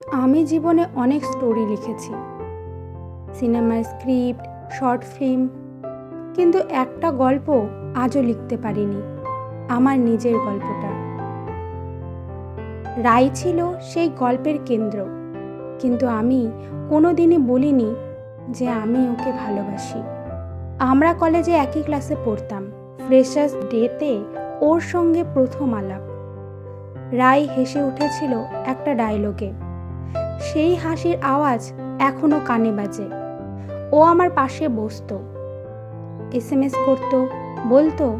আমি জীবনে অনেক স্টোরি লিখেছি। সিনেমার স্ক্রিপ্ট শর্ট ফিল্ম কিন্তু একটা গল্প আজও লিখতে পারিনি, আমার নিজের গল্পটা। রাই ছিল সেই গল্পের কেন্দ্র, কিন্তু আমি কোনো দিনই বলিনি যে আমি ওকে ভালোবাসি। আমরা কলেজে একই ক্লাসে পড়তাম ফ্রেশার্স ডেতে ওর সঙ্গে প্রথম আলাপ। রাই হেসে উঠেছিল একটা ডায়লগে সেই হাসির আওয়াজ এখনও কানে বাজে। ও আমার পাশে বসতো। এস এম এস করতো। বলতো,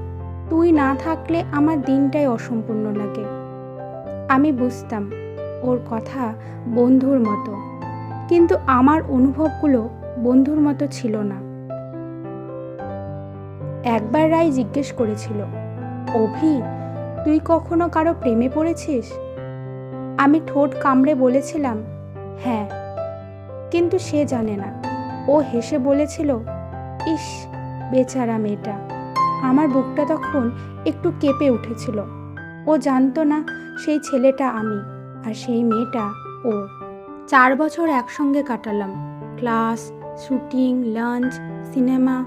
তুই না থাকলে আমার দিনটাই অসম্পূর্ণ লাগে। আমি বুঝতাম ওর কথা বন্ধুর মতো। কিন্তু আমার অনুভবগুলো বন্ধুর মতো ছিল না। একবার রায় জিজ্ঞেস করেছিল, অভি, তুই কখনো কারও প্রেমে পড়েছিস? আমি ঠোঁট কামড়ে বলেছিলাম হ্যাঁ। কিন্তু সে জানে না। ও হেসে বলেছিল, ইস, বেচারা মেয়েটা। আমার বুকটা তখন একটু কেঁপে উঠেছিল। ও জানতো না সেই ছেলেটা আমি আর সেই মেয়েটা ও। চার বছর একসঙ্গে কাটালাম। Class, shooting, lunch, cinema.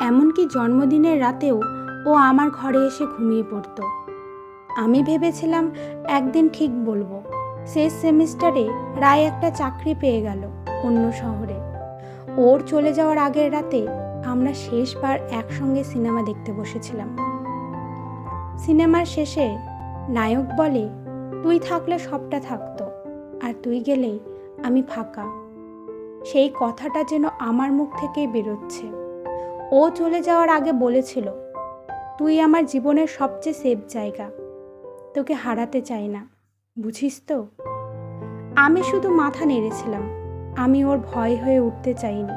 এমনকি জন্মদিনের রাতেও ও আমার ঘরে এসে ঘুমিয়ে পড়তো। আমি ভেবেছিলাম একদিন ঠিক বলব। শেষ সেমিস্টারে রায় একটা চাকরি পেয়ে গেল অন্য শহরে। ওর চলে যাওয়ার আগের রাতে আমরা শেষবার একসঙ্গে সিনেমা দেখতে বসেছিলাম। সিনেমার শেষে নায়ক বলে, তুই থাকলে সবটা থাকতো, আর তুই গেলে আমি ফাঁকা। সেই কথাটা যেন আমার মুখ থেকেই বেরোচ্ছে। ও চলে যাওয়ার আগে বলেছিল, তুই আমার জীবনের সবচেয়ে সেফ জায়গা। তোকে হারাতে চাই না। বুঝিস তো? আমি শুধু মাথা নেড়েছিলাম। আমি ওর ভয় হয়ে উঠতে চাইনি।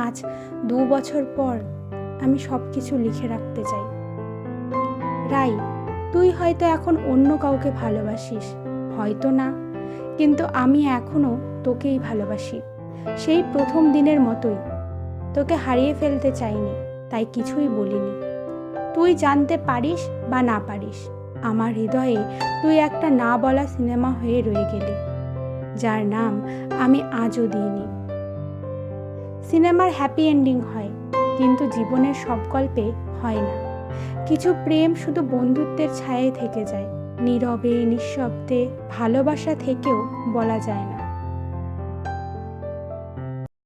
আজ দু বছর পর আমি সব কিছু লিখে রাখতে চাই। রাই, তুই হয়তো এখন অন্য কাউকে ভালোবাসিস। হয়তো না। কিন্তু আমি এখনও তোকেই ভালোবাসি। সেই প্রথম দিনের মতোই। তোকে হারিয়ে ফেলতে চাইনি, তাই কিছুই বলিনি। তুই জানতে পারিস বা না পারিস। আমার হৃদয়ে তুই একটা না বলা সিনেমা হয়ে রয়ে গেলি, যার নাম আমি আজও দিইনি। সিনেমার হ্যাপি এন্ডিং হয়, কিন্তু জীবনের সব গল্পে হয় না। কিছু প্রেম শুধু বন্ধুত্বের ছায়ে থেকে যায়, নীরবে, নিঃশব্দে, ভালোবাসা থেকেও বলা যায় না।